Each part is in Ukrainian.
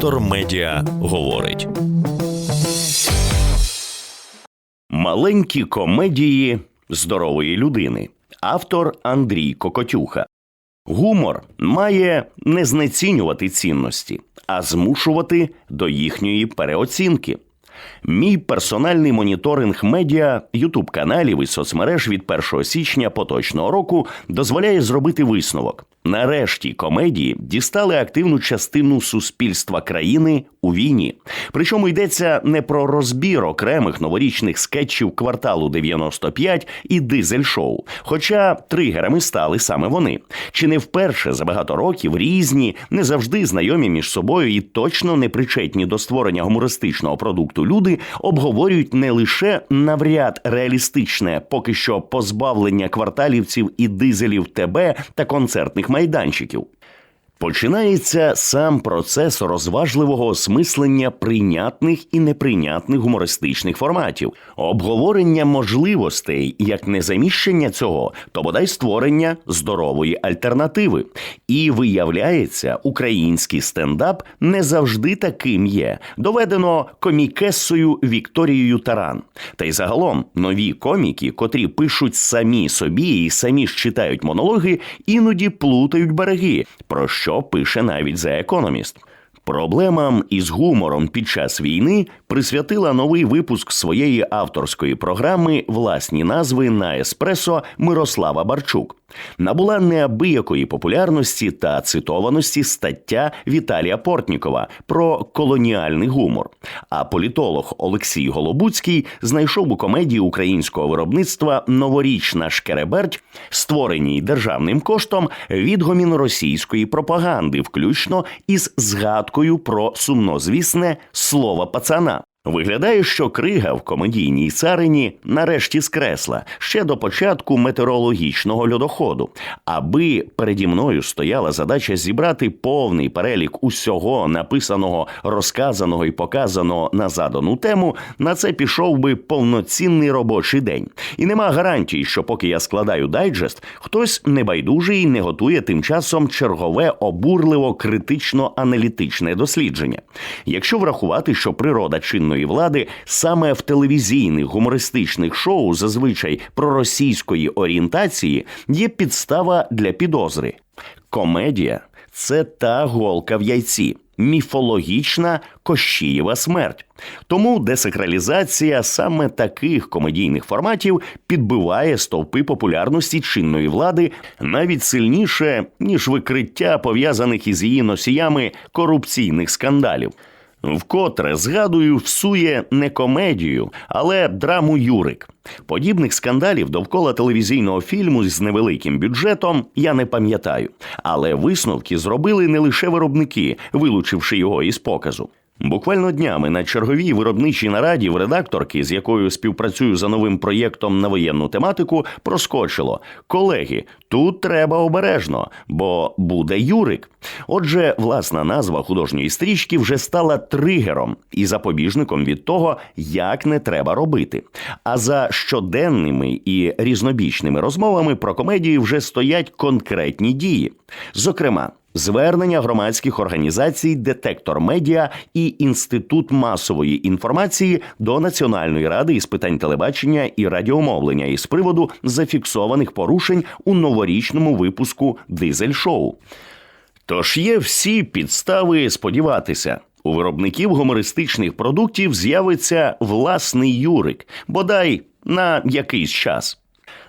Детектор медіа говорить. Маленькі комедії здорової людини. Автор Андрій Кокотюха. Гумор має не знецінювати цінності, а змушувати до їхньої переоцінки. Мій персональний моніторинг медіа Ютуб каналів і соцмереж від 1 січня поточного року дозволяє зробити висновок. Нарешті комедії дістали активну частину суспільства країни у війні. Причому йдеться не про розбір окремих новорічних скетчів кварталу 95 і дизель-шоу. Хоча тригерами стали саме вони. Чи не вперше за багато років різні, не завжди знайомі між собою і точно не причетні до створення гумористичного продукту люди обговорюють не лише навряд реалістичне, поки що позбавлення кварталівців і дизелів ТБ та концертних майданчиків. Починається сам процес розважливого осмислення прийнятних і неприйнятних гумористичних форматів, обговорення можливостей, як не заміщення цього, то бодай створення здорової альтернативи. І виявляється, український стендап не завжди таким є. Доведено комікесою Вікторією Таран. Та й загалом нові коміки, котрі пишуть самі собі і самі ж читають монологи, іноді плутають береги. Про що пише навіть The Economist. Проблемам із гумором під час війни присвятила новий випуск своєї авторської програми власні назви на еспресо Мирослава Барчук. Набула неабиякої популярності та цитованості стаття Віталія Портнікова про колоніальний гумор. А політолог Олексій Голобуцький знайшов у комедії українського виробництва Новорічна шкереберть, створеній державним коштом відгомін російської пропаганди, включно із згадкою про сумнозвісне слово пацана. Виглядає, що крига в комедійній царині нарешті скресла ще до початку метеорологічного льодоходу, аби переді мною стояла задача зібрати повний перелік усього написаного, розказаного і показаного на задану тему. На це пішов би повноцінний робочий день. І нема гарантії, що поки я складаю дайджест, хтось небайдужий не готує тим часом чергове обурливо критично аналітичне дослідження. Якщо врахувати, що природа чинної влади саме в телевізійних гумористичних шоу, зазвичай проросійської орієнтації, є підстава для підозри. Комедія це та голка в яйці. Міфологічна Кощієва смерть. Тому десакралізація саме таких комедійних форматів підбиває стовпи популярності чинної влади навіть сильніше, ніж викриття пов'язаних із її носіями корупційних скандалів. Вкотре згадую, всує не комедію, але драму Юрик. Подібних скандалів довкола телевізійного фільму з невеликим бюджетом я не пам'ятаю, але висновки зробили не лише виробники, вилучивши його із показу. Буквально днями на черговій виробничій нараді в редакторки, з якою співпрацюю за новим проєктом на воєнну тематику, проскочило колеги. Тут треба обережно, бо буде Юрик. Отже, власна назва художньої стрічки вже стала тригером і запобіжником від того, як не треба робити. А за щоденними і різнобічними розмовами про комедії вже стоять конкретні дії. Зокрема, Звернення громадських організацій Детектор Медіа і Інститут масової інформації до Національної ради із питань телебачення і радіомовлення із приводу зафіксованих порушень у новорічному випуску Дизель Шоу. Тож є всі підстави сподіватися. У виробників гумористичних продуктів з'явиться власний юрик, бодай на якийсь час.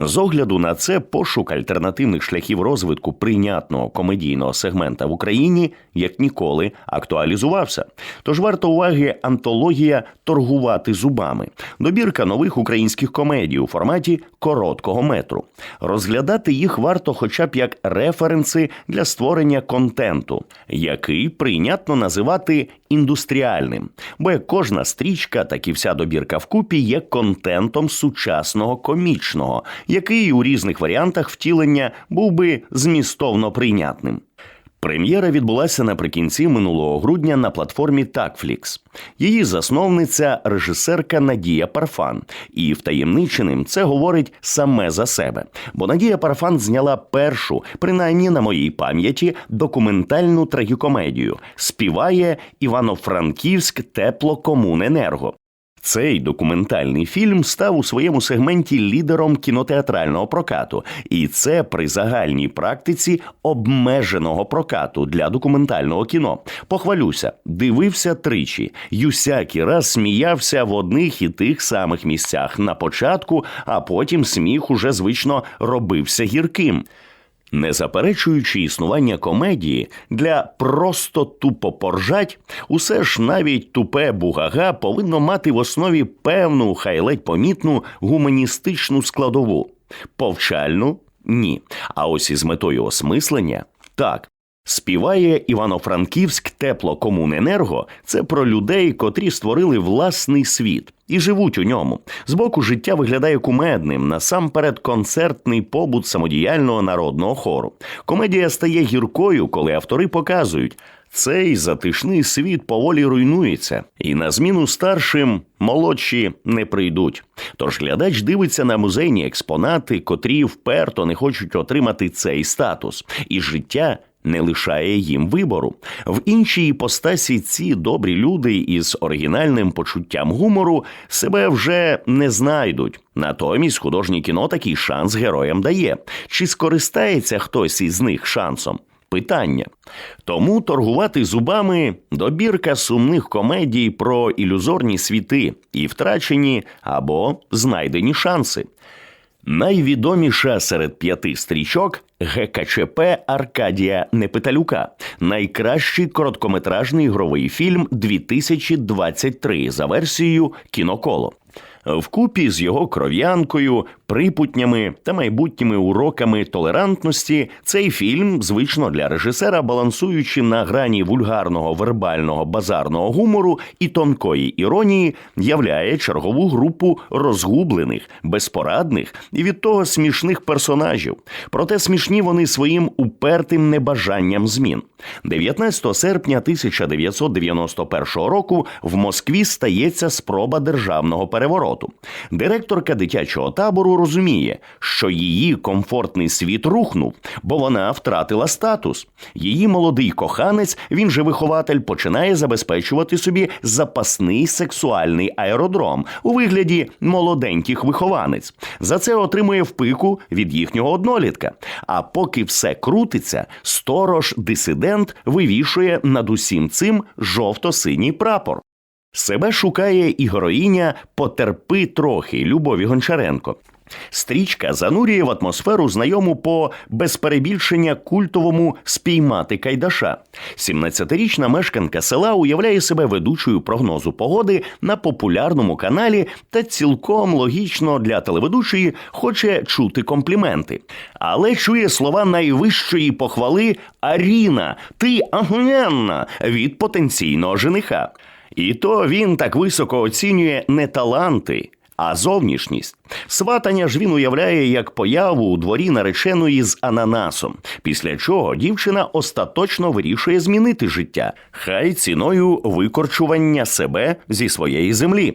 З огляду на це пошук альтернативних шляхів розвитку прийнятного комедійного сегмента в Україні як ніколи актуалізувався. Тож варто уваги антологія торгувати зубами, добірка нових українських комедій у форматі короткого метру. Розглядати їх варто, хоча б як референси для створення контенту, який прийнятно називати індустріальним, бо кожна стрічка, так і вся добірка вкупі є контентом сучасного комічного, який у різних варіантах втілення був би змістовно прийнятним. Прем'єра відбулася наприкінці минулого грудня на платформі Такфлікс. Її засновниця режисерка Надія Парфан. І втаємниченим це говорить саме за себе. Бо Надія Парфан зняла першу, принаймні на моїй пам'яті, документальну трагікомедію Співає Івано-Франківськ Теплокомуненерго. Цей документальний фільм став у своєму сегменті лідером кінотеатрального прокату, і це при загальній практиці обмеженого прокату для документального кіно. Похвалюся, дивився тричі, й усякий раз сміявся в одних і тих самих місцях на початку, а потім сміх уже звично робився гірким. Не заперечуючи існування комедії для просто тупо поржать, усе ж навіть тупе бугага повинно мати в основі певну, хай ледь помітну гуманістичну складову. Повчальну ні. А ось із метою осмислення так. Співає Івано-Франківськ теплокомуненерго це про людей, котрі створили власний світ і живуть у ньому. Збоку життя виглядає кумедним, насамперед концертний побут самодіяльного народного хору. Комедія стає гіркою, коли автори показують. Цей затишний світ поволі руйнується, і на зміну старшим молодші не прийдуть. Тож глядач дивиться на музейні експонати, котрі вперто не хочуть отримати цей статус, і життя не лишає їм вибору. В іншій іпостасі ці добрі люди із оригінальним почуттям гумору себе вже не знайдуть. Натомість художнє кіно такий шанс героям дає. Чи скористається хтось із них шансом? Питання. Тому торгувати зубами добірка сумних комедій про ілюзорні світи і втрачені або знайдені шанси. Найвідоміша серед п'яти стрічок ГКЧП Аркадія Непиталюка, найкращий короткометражний ігровий фільм 2023 за версією Кіноколо. Вкупі з його кров'янкою, припутнями та майбутніми уроками толерантності, цей фільм, звично для режисера, балансуючи на грані вульгарного вербального базарного гумору і тонкої іронії, являє чергову групу розгублених, безпорадних і від того смішних персонажів. Проте смішні вони своїм упертим небажанням змін. 19 серпня 1991 року в Москві стається спроба державного перевороту. Директорка дитячого табору розуміє, що її комфортний світ рухнув, бо вона втратила статус. Її молодий коханець, він же вихователь, починає забезпечувати собі запасний сексуальний аеродром у вигляді молоденьких вихованець. За це отримує впику від їхнього однолітка. А поки все крутиться, сторож дисидент вивішує над усім цим жовто-синій прапор. Себе шукає і героїня Потерпи трохи Любові Гончаренко. Стрічка занурює в атмосферу знайому по без перебільшення культовому спіймати кайдаша. 17-річна мешканка села уявляє себе ведучою прогнозу погоди на популярному каналі та цілком логічно для телеведучої хоче чути компліменти, але чує слова найвищої похвали Аріна, ти агненна від потенційного жениха. І то він так високо оцінює не таланти, а зовнішність. Сватання ж він уявляє як появу у дворі нареченої з ананасом, після чого дівчина остаточно вирішує змінити життя, хай ціною викорчування себе зі своєї землі.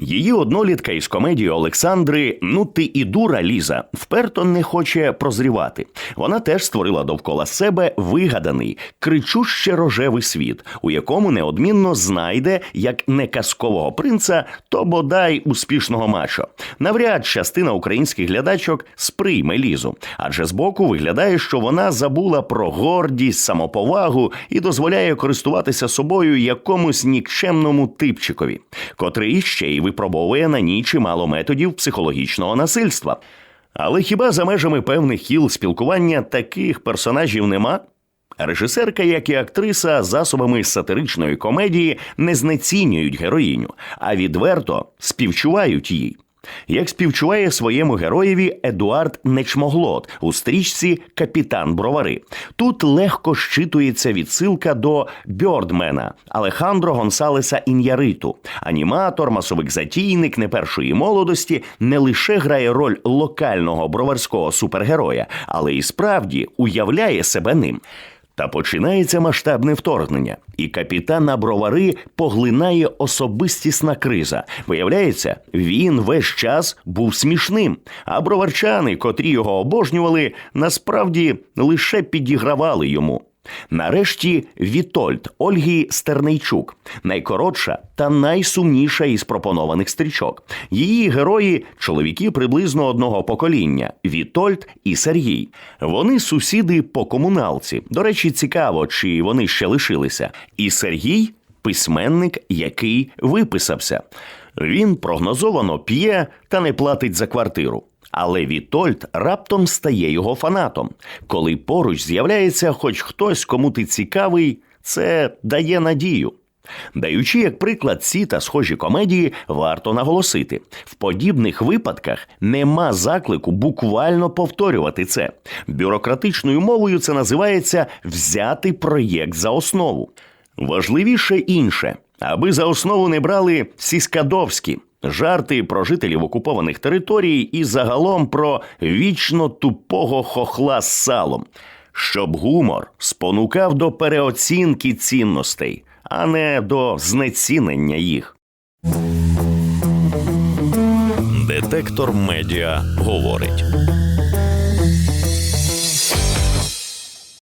Її однолітка із комедії Олександри Ну ти і дура Ліза вперто не хоче прозрівати. Вона теж створила довкола себе вигаданий, кричуще рожевий світ, у якому неодмінно знайде як не казкового принца, то бодай успішного мачо. Навряд частина українських глядачок сприйме Лізу, адже збоку виглядає, що вона забула про гордість, самоповагу і дозволяє користуватися собою якомусь нікчемному типчикові, котрий ще й випробовує на ній чимало методів психологічного насильства. Але хіба за межами певних кіл спілкування таких персонажів нема? Режисерка, як і актриса, засобами сатиричної комедії не знецінюють героїню, а відверто співчувають їй. Як співчуває своєму героєві Едуард Нечмоглот у стрічці Капітан Бровари. Тут легко щитується відсилка до Бьордмена Алехандро Гонсалеса Ін'яриту. Аніматор, масовик затійник не першої молодості не лише грає роль локального броварського супергероя, але і справді уявляє себе ним. Та починається масштабне вторгнення, і капітана Бровари поглинає особистісна криза. Виявляється, він весь час був смішним, а броварчани, котрі його обожнювали, насправді лише підігравали йому. Нарешті Вітольд Ольги Стернейчук, найкоротша та найсумніша із пропонованих стрічок. Її герої чоловіки приблизно одного покоління Вітольд і Сергій. Вони сусіди по комуналці. До речі, цікаво, чи вони ще лишилися. І Сергій письменник, який виписався. Він прогнозовано п'є та не платить за квартиру. Але Вітольд раптом стає його фанатом. Коли поруч з'являється хоч хтось, кому ти цікавий, це дає надію. Даючи як приклад ці та схожі комедії, варто наголосити: в подібних випадках нема заклику буквально повторювати це. Бюрократичною мовою це називається взяти проєкт за основу. Важливіше інше, аби за основу не брали сіскадовські жарти про жителів окупованих територій і загалом про вічно тупого хохла з салом, щоб гумор спонукав до переоцінки цінностей, а не до знецінення їх. Детектор медіа говорить.